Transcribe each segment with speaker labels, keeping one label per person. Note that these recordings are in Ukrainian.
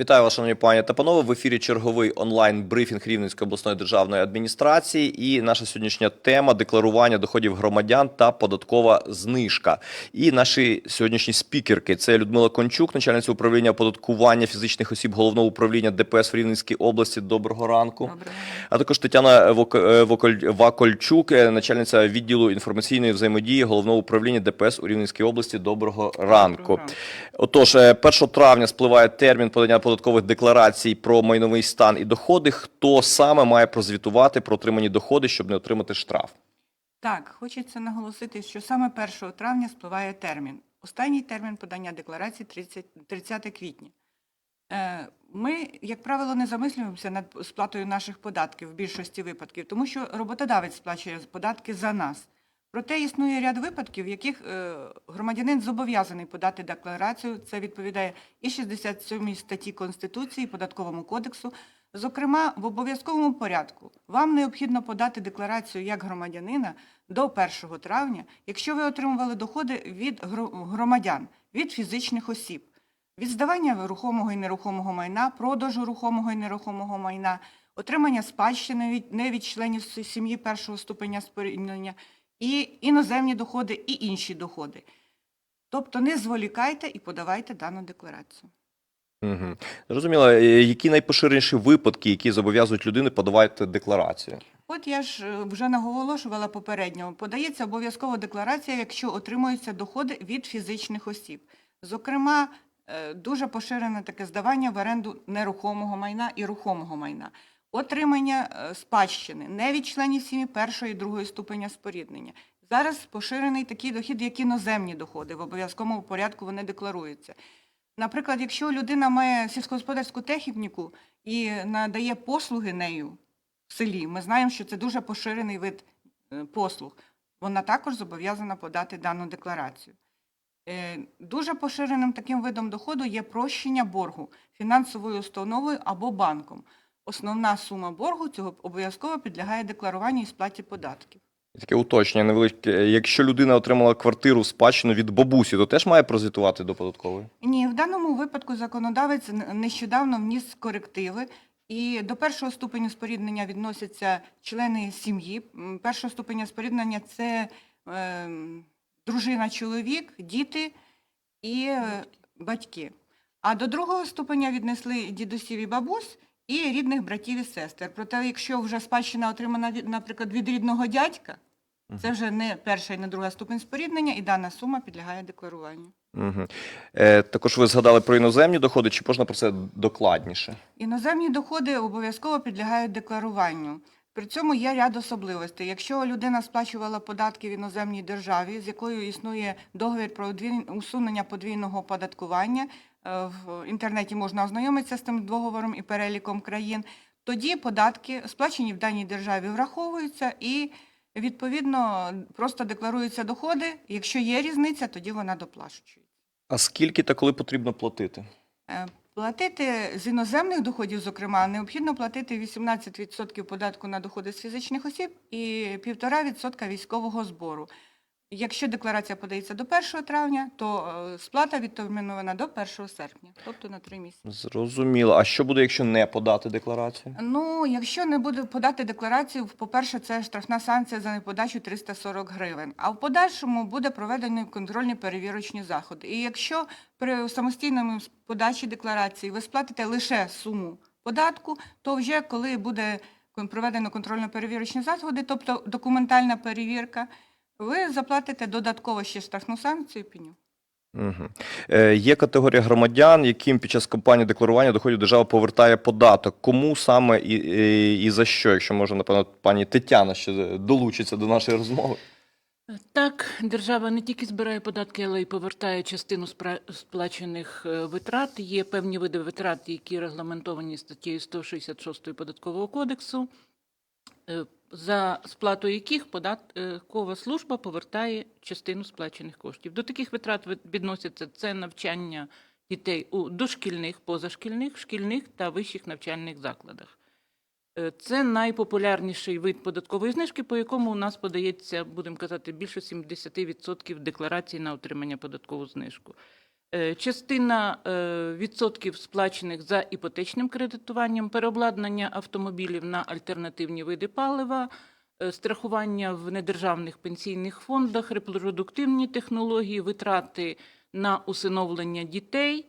Speaker 1: Вітаю вас, шановні пані та панове. В ефірі черговий онлайн брифінг Рівненської обласної державної адміністрації. І наша сьогоднішня тема декларування доходів громадян та податкова знижка. І наші сьогоднішні спікерки це Людмила Кончук, начальниця управління оподаткування фізичних осіб головного управління ДПС в Рівненській області. Доброго ранку.
Speaker 2: Доброго.
Speaker 1: А також Тетяна е, Вакольчук, е, начальниця відділу інформаційної взаємодії головного управління ДПС у Рівненській області. Доброго ранку.
Speaker 2: ранку.
Speaker 1: Отож, е, 1 травня спливає термін подання податкових декларацій про майновий стан і доходи. Хто саме має прозвітувати про отримані доходи, щоб не отримати штраф?
Speaker 2: Так, хочеться наголосити, що саме 1 травня спливає термін. Останній термін подання декларації 30, 30 квітня. Е, Ми, як правило, не замислюємося над сплатою наших податків в більшості випадків, тому що роботодавець сплачує податки за нас. Проте існує ряд випадків, в яких е, громадянин зобов'язаний подати декларацію. Це відповідає і 67 статті Конституції, Податковому кодексу. Зокрема, в обов'язковому порядку вам необхідно подати декларацію як громадянина до 1 травня, якщо ви отримували доходи від громадян, від фізичних осіб, від здавання рухомого і нерухомого майна, продажу рухомого і нерухомого майна, отримання спадщини не від членів сім'ї першого ступеня споріднення, і іноземні доходи, і інші доходи. Тобто не зволікайте і подавайте дану декларацію.
Speaker 1: Угу. Зрозуміло, Е, які найпоширеніші випадки, які зобов'язують людини подавати декларацію?
Speaker 2: От я ж е, вже наголошувала попередньо. Подається обов'язково декларація, якщо отримуються доходи від фізичних осіб. Зокрема, е, дуже поширене таке здавання в оренду нерухомого майна і рухомого майна, отримання е, спадщини не від членів сім'ї першої і другої ступеня споріднення. Зараз поширений такий дохід, як іноземні доходи. В обов'язковому порядку вони декларуються. Наприклад, якщо людина має сільськогосподарську техніку і надає послуги нею в селі, ми знаємо, що це дуже поширений вид е, послуг. Вона також зобов'язана подати дану декларацію. Е, Дуже поширеним таким видом доходу є прощення боргу фінансовою установою або банком. Основна сума боргу цього обов'язково підлягає декларуванню і сплаті податків.
Speaker 1: Таке уточнення невелике. Якщо людина отримала квартиру в спадщину від бабусі, то теж має прозвітувати до податкової?
Speaker 2: Ні, в даному випадку законодавець нещодавно вніс корективи, і до першого ступеню споріднення відносяться члени сім'ї. Першого ступеня споріднення це ем, дружина, чоловік, діти і е, батьки. А до другого ступеня віднесли дідусів і бабусь і рідних братів і сестер. Проте, якщо вже спадщина отримана, наприклад, від рідного дядька, це вже не перша і не друга ступень споріднення, і дана сума підлягає декларуванню.
Speaker 1: Угу. Е, також ви згадали про іноземні доходи, чи можна про це докладніше?
Speaker 2: Іноземні доходи обов'язково підлягають декларуванню. При цьому є ряд особливостей. Якщо людина сплачувала податки в іноземній державі, з якою існує договір про усунення подвійного оподаткування, в інтернеті можна ознайомитися з тим договором і переліком країн, тоді податки, сплачені в даній державі, враховуються і відповідно просто декларуються доходи. Якщо є різниця, тоді вона доплачується.
Speaker 1: А скільки та коли потрібно платити?
Speaker 2: Е, Платити з іноземних доходів, зокрема, необхідно платити 18% податку на доходи з фізичних осіб і 1,5% військового збору. Якщо декларація подається до 1 травня, то е, сплата відтермінована до 1 серпня, тобто на 3 місяці.
Speaker 1: Зрозуміло. А що буде, якщо не подати декларацію?
Speaker 2: Ну, якщо не буде подати декларацію, по-перше, це штрафна санкція за неподачу 340 гривень. А в подальшому буде проведені контрольні перевірочні заходи. І якщо при самостійному подачі декларації ви сплатите лише суму податку, то вже коли буде проведено контрольно-перевірочні заходи, тобто документальна перевірка, ви заплатите додатково ще штрафну санкцію і пеню.
Speaker 1: Угу. Е, є категорія громадян, яким під час кампанії декларування доходів держава повертає податок. Кому саме і, і, і за що? Якщо може, напевно, пані Тетяна ще долучиться до нашої розмови.
Speaker 3: Так, держава не тільки збирає податки, але й повертає частину сплачених е, витрат. Є певні види витрат, які регламентовані статтею 166 податкового кодексу, е, за сплату яких податкова служба повертає частину сплачених коштів. До таких витрат відносяться це навчання дітей у дошкільних, позашкільних, шкільних та вищих навчальних закладах. Е, Це найпопулярніший вид податкової знижки, по якому у нас подається, будемо казати, більше 70% декларацій на отримання податкову знижку. Е, Частина е, відсотків сплачених за іпотечним кредитуванням, переобладнання автомобілів на альтернативні види палива, е, страхування в недержавних пенсійних фондах, репродуктивні технології, витрати на усиновлення дітей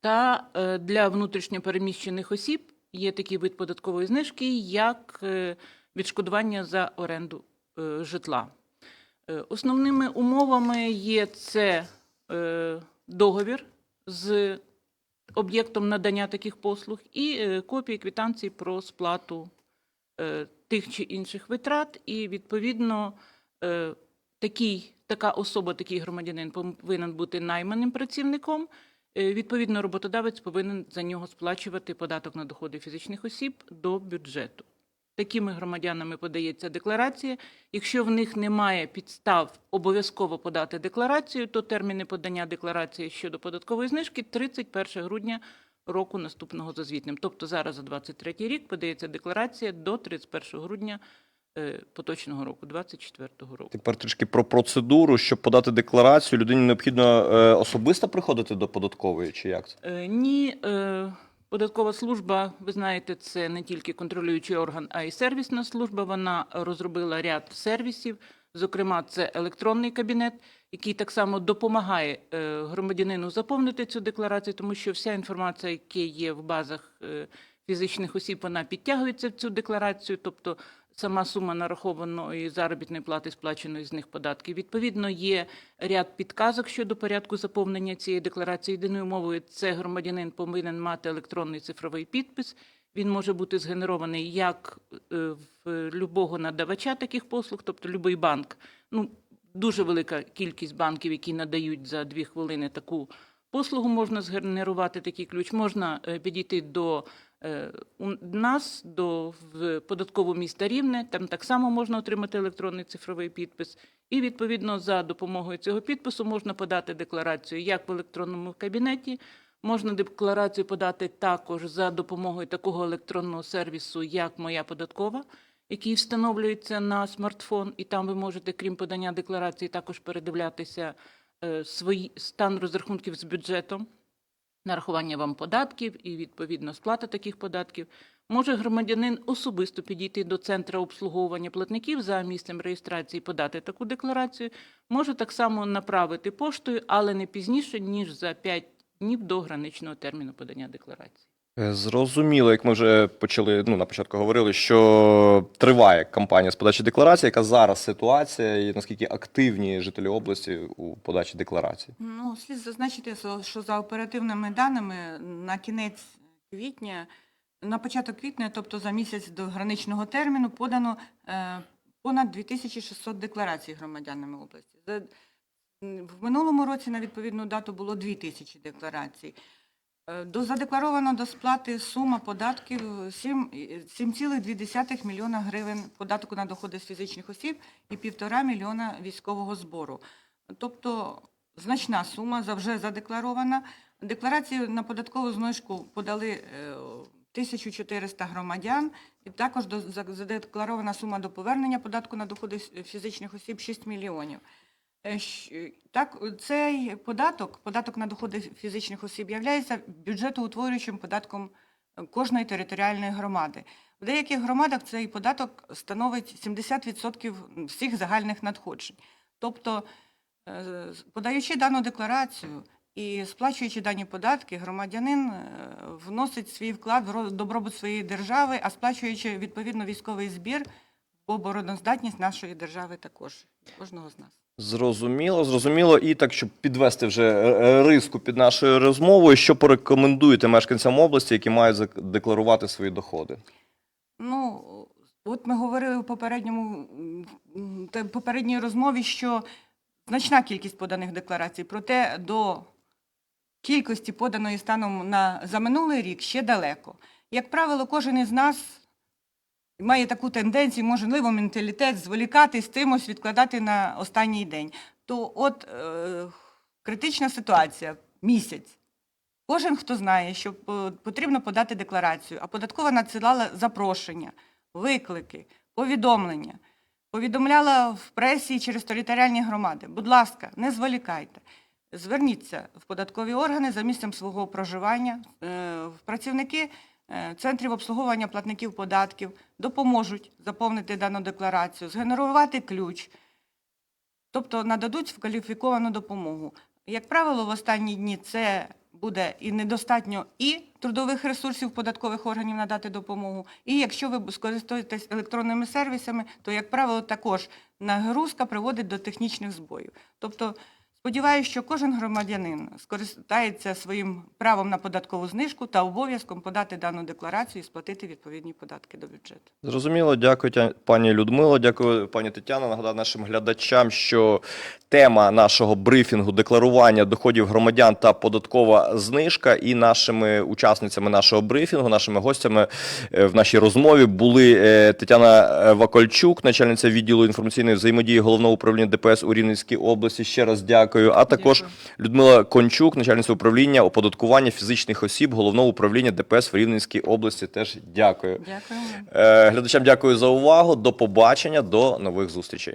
Speaker 3: та для внутрішньопереміщених осіб є такий вид податкової знижки, як відшкодування за оренду житла. Е, Основними умовами є це е, договір з об'єктом надання таких послуг і е, копії квитанції про сплату тих чи інших витрат. І відповідно такий, така особа, такий громадянин повинен бути найманим працівником. Відповідно, роботодавець повинен за нього сплачувати податок на доходи фізичних осіб до бюджету. Такими громадянами подається декларація. Якщо в них немає підстав обов'язково подати декларацію, то терміни подання декларації щодо податкової знижки 31 грудня року наступного за звітним. Тобто зараз за 23 рік подається декларація до 31 грудня е, поточного року, 24 року.
Speaker 1: Тепер трішки про процедуру. Щоб подати декларацію, людині необхідно е, особисто приходити до податкової, чи як це?
Speaker 3: Е, Ні, е, податкова служба, ви знаєте, це не тільки контролюючий орган, а й сервісна служба. Вона розробила ряд сервісів. Зокрема, це електронний кабінет, який так само допомагає е, громадянину заповнити цю декларацію, тому що вся інформація, яка є в базах е, фізичних осіб, вона підтягується в цю декларацію, тобто сама сума нарахованої заробітної плати, сплаченої з них податків. Відповідно, є ряд підказок щодо порядку заповнення цієї декларації. Єдиною мовою це громадянин повинен мати електронний цифровий підпис. Він може бути згенерований як е, в любого надавача таких послуг, тобто будь-який банк. Ну, дуже велика кількість банків, які надають за дві хвилини таку послугу, можна згенерувати такий ключ. Можна е, підійти до у нас, до в податкову міста Рівне. Там так само можна отримати електронний цифровий підпис. І відповідно за допомогою цього підпису можна подати декларацію як в електронному кабінеті. Можна декларацію подати також за допомогою такого електронного сервісу, як Моя податкова, який встановлюється на смартфон, і там ви можете, крім подання декларації, також передивлятися е, свої стан розрахунків з бюджетом, нарахування вам податків і відповідно сплата таких податків. Може громадянин особисто підійти до центру обслуговування платників за місцем реєстрації, подати таку декларацію. Може так само направити поштою, але не пізніше ніж за 5 днів до граничного терміну подання декларації.
Speaker 1: Е, Зрозуміло, як ми вже почали ну, на початку говорили, що триває кампанія з подачі декларації. Яка зараз ситуація і наскільки активні жителі області у подачі декларацій?
Speaker 2: Ну, слід зазначити, що- що за оперативними даними на кінець квітня, на початок квітня, тобто за місяць до граничного терміну, подано е, понад 2600 декларацій громадянами області. В минулому році на відповідну дату було 2000 декларацій. Е, До задекларовано до сплати сума податків 7 7,2 мільйона гривень податку на доходи з фізичних осіб і 1,5 мільйона військового збору. Тобто значна сума вже задекларована. Декларацію на податкову знижку подали е, 1400 громадян, і також задекларована сума до повернення податку на доходи фізичних осіб 6 мільйонів. Е, щ- Так, цей податок, податок на доходи фізичних осіб, є бюджетоутворюючим податком е, кожної територіальної громади. В деяких громадах цей податок становить 70% всіх загальних надходжень. Тобто, е, подаючи дану декларацію і сплачуючи дані податки, громадянин е, вносить свій вклад в ро- добробут своєї держави, а сплачуючи відповідно військовий збір обороноздатність нашої держави також, кожного з нас.
Speaker 1: Зрозуміло, зрозуміло. І так, щоб підвести вже е, е, риску під нашою розмовою, що порекомендуєте мешканцям області, які мають декларувати свої доходи?
Speaker 2: Ну, от ми говорили в попередньому м, попередній розмові, що значна кількість поданих декларацій, проте до кількості поданої станом на за минулий рік ще далеко. Як правило, кожен із нас має таку тенденцію, можливо, менталітет зволікати з тимось, відкладати на останній день. То от е, критична ситуація місяць. Кожен, хто знає, що потрібно подати декларацію, а податкова надсилала запрошення, виклики, повідомлення. повідомляла в пресі через територіальні громади. Будь ласка, не зволікайте. Зверніться в податкові органи за місцем свого проживання. Е, в Працівники центрів обслуговування платників податків допоможуть заповнити дану декларацію, згенерувати ключ, тобто нададуть кваліфіковану допомогу. Як правило, в останні дні це буде і недостатньо і трудових ресурсів податкових органів надати допомогу. І якщо ви скористуєтесь електронними сервісами, то, як правило, також нагрузка приводить до технічних збоїв. Тобто, сподіваюся, що кожен громадянин скористається своїм правом на податкову знижку та обов'язком подати дану декларацію і сплатити відповідні податки до бюджету.
Speaker 1: Зрозуміло, дякую пані Людмило, дякую пані Тетяно. Нагадаю нашим глядачам, що тема нашого брифінгу декларування доходів громадян та податкова знижка. І нашими учасницями нашого брифінгу, нашими гостями е, в нашій розмові були е, Тетяна е, Вакольчук, начальниця відділу інформаційної взаємодії головного управління ДПС у Рівненській області. Ще раз дякую. А також
Speaker 3: Дякую.
Speaker 1: Людмила Кончук, начальниця управління оподаткування фізичних осіб головного управління ДПС в Рівненській області. Теж дякую.
Speaker 2: Дякую.
Speaker 1: Е, Глядачам дякую за увагу. До побачення, до нових зустрічей.